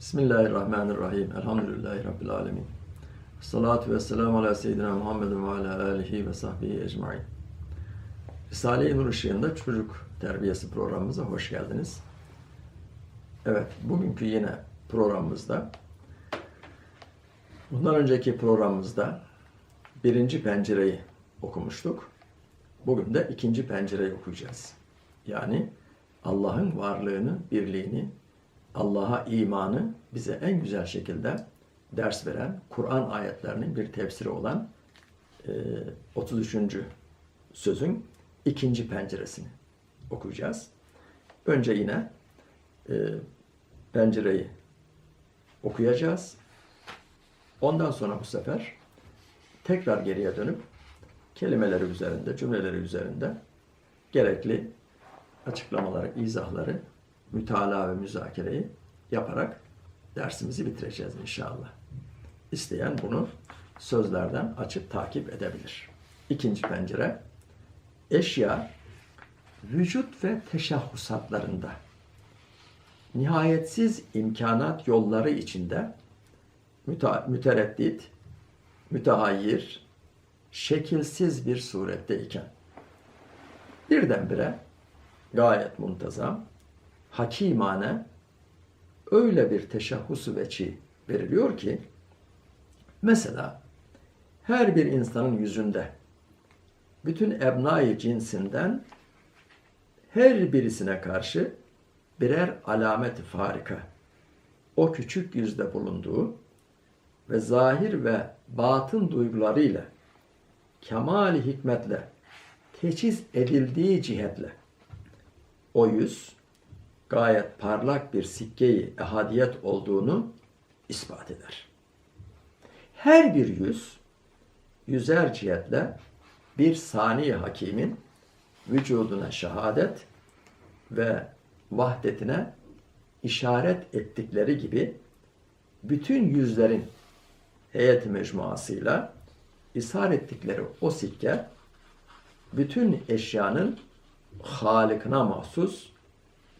Bismillahirrahmanirrahim. Elhamdülillahi Rabbil alemin. Salatu ve selamu ala seyyidina Muhammedin ve ala alihi ve sahbihi ecmain. Risale-i Nur ışığında çocuk terbiyesi programımıza hoş geldiniz. Evet, bugünkü yine programımızda bundan önceki programımızda birinci pencereyi okumuştuk. Bugün de ikinci pencereyi okuyacağız. Yani Allah'ın varlığını, birliğini, Allah'a imanı bize en güzel şekilde ders veren Kur'an ayetlerinin bir tefsiri olan e, 33. sözün ikinci penceresini okuyacağız. Önce yine e, pencereyi okuyacağız. Ondan sonra bu sefer tekrar geriye dönüp kelimeleri üzerinde, cümleleri üzerinde gerekli açıklamaları, izahları, mütalaa ve müzakereyi yaparak dersimizi bitireceğiz inşallah. İsteyen bunu sözlerden açıp takip edebilir. İkinci pencere, eşya, vücut ve teşahhusatlarında nihayetsiz imkanat yolları içinde müte, mütereddit, mütehayyir, şekilsiz bir surette iken birdenbire gayet muntazam, hakimane öyle bir teşahhusu veçi veriliyor ki mesela her bir insanın yüzünde bütün ebnai cinsinden her birisine karşı birer alamet farika o küçük yüzde bulunduğu ve zahir ve batın duygularıyla kemali hikmetle teçhiz edildiği cihetle o yüz gayet parlak bir sikkeyi ehadiyet olduğunu ispat eder. Her bir yüz yüzer cihetle bir sani hakimin vücuduna şehadet ve vahdetine işaret ettikleri gibi bütün yüzlerin heyeti mecmuasıyla ishar ettikleri o sikke bütün eşyanın Halıkına mahsus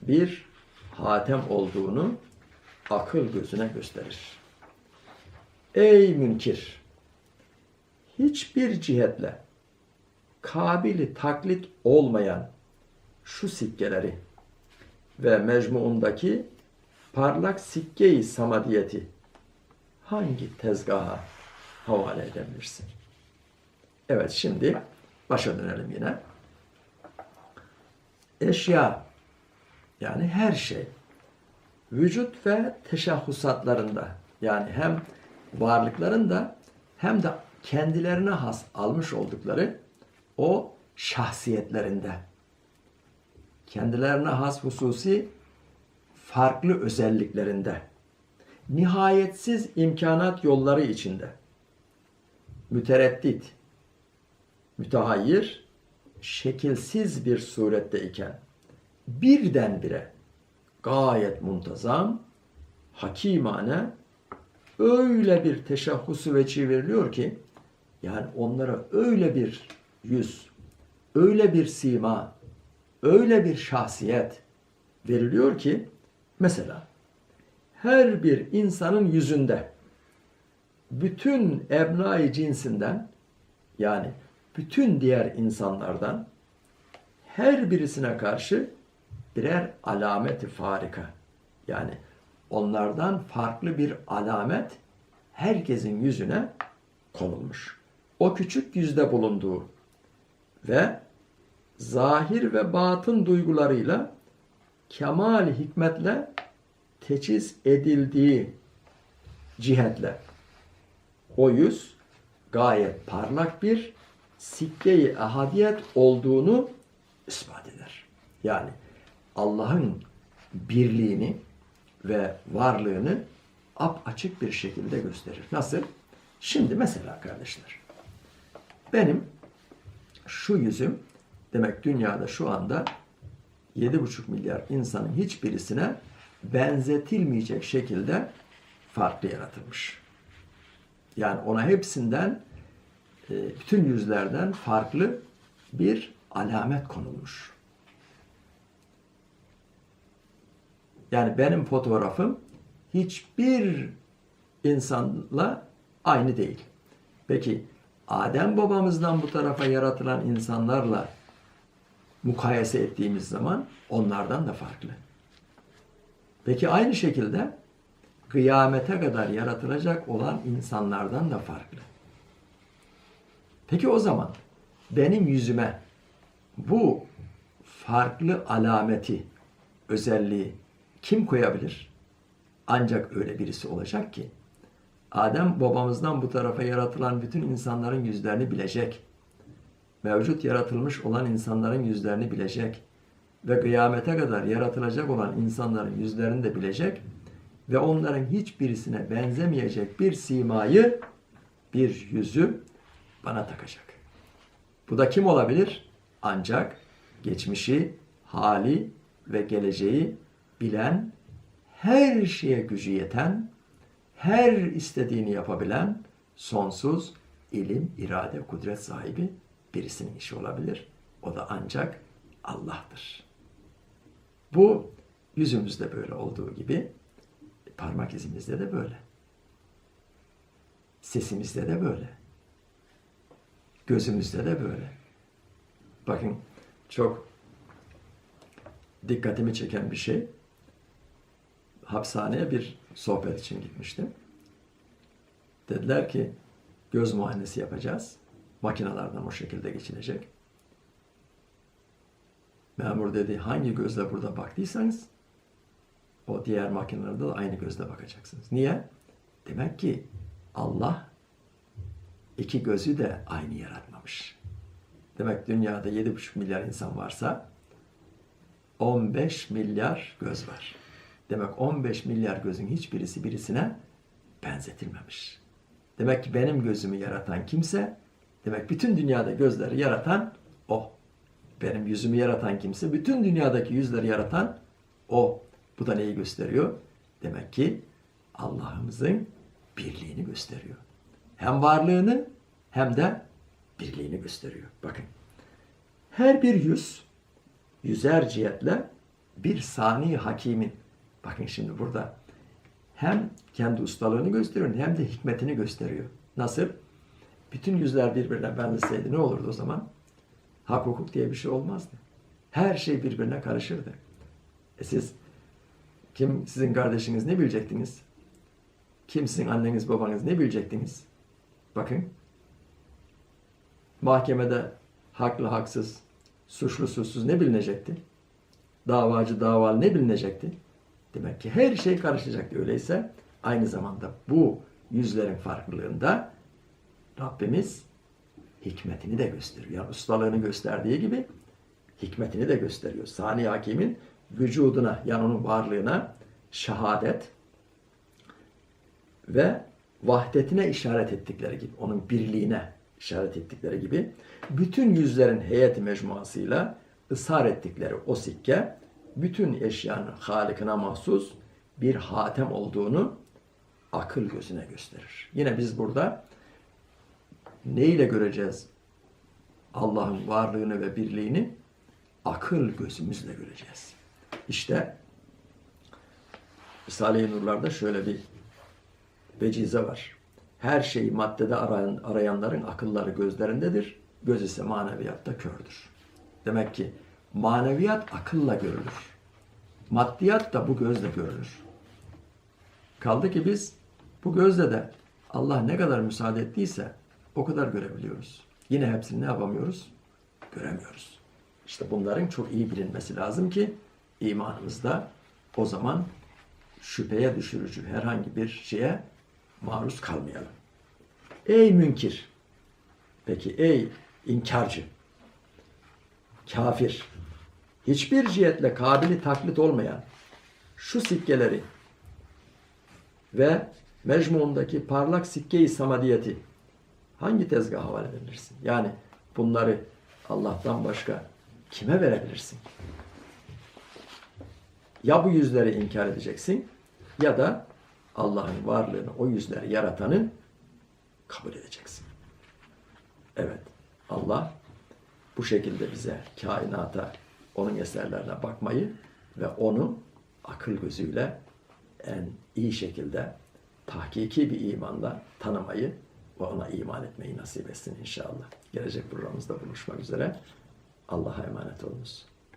bir hatem olduğunu akıl gözüne gösterir. Ey münkir! Hiçbir cihetle kabili taklit olmayan şu sikkeleri ve mecmuundaki parlak sikke-i samadiyeti hangi tezgaha havale edebilirsin? Evet şimdi başa dönelim yine eşya yani her şey. Vücut ve teşahhusatlarında yani hem varlıklarında hem de kendilerine has almış oldukları o şahsiyetlerinde. Kendilerine has hususi farklı özelliklerinde. Nihayetsiz imkanat yolları içinde. Mütereddit mütehayyir şekilsiz bir surette iken birdenbire gayet muntazam, hakimane öyle bir teşahhusu veçi veriliyor ki yani onlara öyle bir yüz, öyle bir sima, öyle bir şahsiyet veriliyor ki mesela her bir insanın yüzünde bütün ebnai cinsinden yani bütün diğer insanlardan her birisine karşı birer alameti farika. Yani onlardan farklı bir alamet herkesin yüzüne konulmuş. O küçük yüzde bulunduğu ve zahir ve batın duygularıyla kemal hikmetle teçhiz edildiği cihetle o yüz gayet parlak bir sikke-i ahadiyet olduğunu ispat eder. Yani Allah'ın birliğini ve varlığını ap açık bir şekilde gösterir. Nasıl? Şimdi mesela kardeşler, benim şu yüzüm demek dünyada şu anda 7,5 milyar insanın hiçbirisine benzetilmeyecek şekilde farklı yaratılmış. Yani ona hepsinden e, bütün yüzlerden farklı bir alamet konulmuş. Yani benim fotoğrafım hiçbir insanla aynı değil. Peki Adem babamızdan bu tarafa yaratılan insanlarla mukayese ettiğimiz zaman onlardan da farklı. Peki aynı şekilde kıyamete kadar yaratılacak olan insanlardan da farklı. Peki o zaman benim yüzüme bu farklı alameti, özelliği kim koyabilir? Ancak öyle birisi olacak ki Adem babamızdan bu tarafa yaratılan bütün insanların yüzlerini bilecek. Mevcut yaratılmış olan insanların yüzlerini bilecek. Ve kıyamete kadar yaratılacak olan insanların yüzlerini de bilecek. Ve onların hiçbirisine benzemeyecek bir simayı, bir yüzü bana takacak. Bu da kim olabilir? Ancak geçmişi, hali ve geleceği bilen, her şeye gücü yeten, her istediğini yapabilen, sonsuz ilim, irade, kudret sahibi birisinin işi olabilir. O da ancak Allah'tır. Bu yüzümüzde böyle olduğu gibi parmak izimizde de böyle. Sesimizde de böyle. Gözümüzde de böyle. Bakın çok dikkatimi çeken bir şey. Hapishaneye bir sohbet için gitmiştim. Dediler ki göz muayenesi yapacağız. Makinalardan o şekilde geçilecek. Memur dedi hangi gözle burada baktıysanız o diğer makinelerde de aynı gözle bakacaksınız. Niye? Demek ki Allah iki gözü de aynı yaratmamış. Demek dünyada 7,5 milyar insan varsa 15 milyar göz var. Demek 15 milyar gözün hiçbirisi birisine benzetilmemiş. Demek ki benim gözümü yaratan kimse, demek bütün dünyada gözleri yaratan o. Benim yüzümü yaratan kimse, bütün dünyadaki yüzleri yaratan o. Bu da neyi gösteriyor? Demek ki Allah'ımızın birliğini gösteriyor. Hem varlığını hem de birliğini gösteriyor. Bakın. Her bir yüz, yüzer cihetle bir sani hakimin. Bakın şimdi burada hem kendi ustalığını gösteriyor hem de hikmetini gösteriyor. Nasıl? Bütün yüzler birbirine benzeseydi ne olurdu o zaman? Hak hukuk diye bir şey olmazdı. Her şey birbirine karışırdı. E siz kim sizin kardeşiniz ne bilecektiniz? Kim sizin anneniz babanız ne bilecektiniz? Bakın. Mahkemede haklı haksız, suçlu suçsuz ne bilinecekti? Davacı davalı ne bilinecekti? Demek ki her şey karışacaktı. Öyleyse aynı zamanda bu yüzlerin farklılığında Rabbimiz hikmetini de gösteriyor. Yani ustalığını gösterdiği gibi hikmetini de gösteriyor. Sani Hakim'in vücuduna yani onun varlığına şehadet ve vahdetine işaret ettikleri gibi, onun birliğine işaret ettikleri gibi bütün yüzlerin heyeti mecmuasıyla ısrar ettikleri o sikke bütün eşyanın halikine mahsus bir hatem olduğunu akıl gözüne gösterir. Yine biz burada neyle göreceğiz Allah'ın varlığını ve birliğini? Akıl gözümüzle göreceğiz. İşte Risale-i Nurlar'da şöyle bir vecize var. Her şeyi maddede arayan, arayanların akılları gözlerindedir. Göz ise maneviyatta kördür. Demek ki maneviyat akılla görülür. Maddiyat da bu gözle görülür. Kaldı ki biz bu gözle de Allah ne kadar müsaade ettiyse o kadar görebiliyoruz. Yine hepsini ne yapamıyoruz? Göremiyoruz. İşte bunların çok iyi bilinmesi lazım ki imanımızda o zaman şüpheye düşürücü herhangi bir şeye maruz kalmayalım. Ey münkir! Peki ey inkarcı! Kafir! Hiçbir cihetle kabili taklit olmayan şu sikkeleri ve mecmuundaki parlak sikke-i samadiyeti hangi tezgaha havale edebilirsin? Yani bunları Allah'tan başka kime verebilirsin? Ya bu yüzleri inkar edeceksin ya da Allah'ın varlığını, o yüzleri yaratanı kabul edeceksin. Evet, Allah bu şekilde bize kainata, onun eserlerine bakmayı ve onu akıl gözüyle en iyi şekilde tahkiki bir imanla tanımayı ve ona iman etmeyi nasip etsin inşallah. Gelecek programımızda buluşmak üzere. Allah'a emanet olunuz.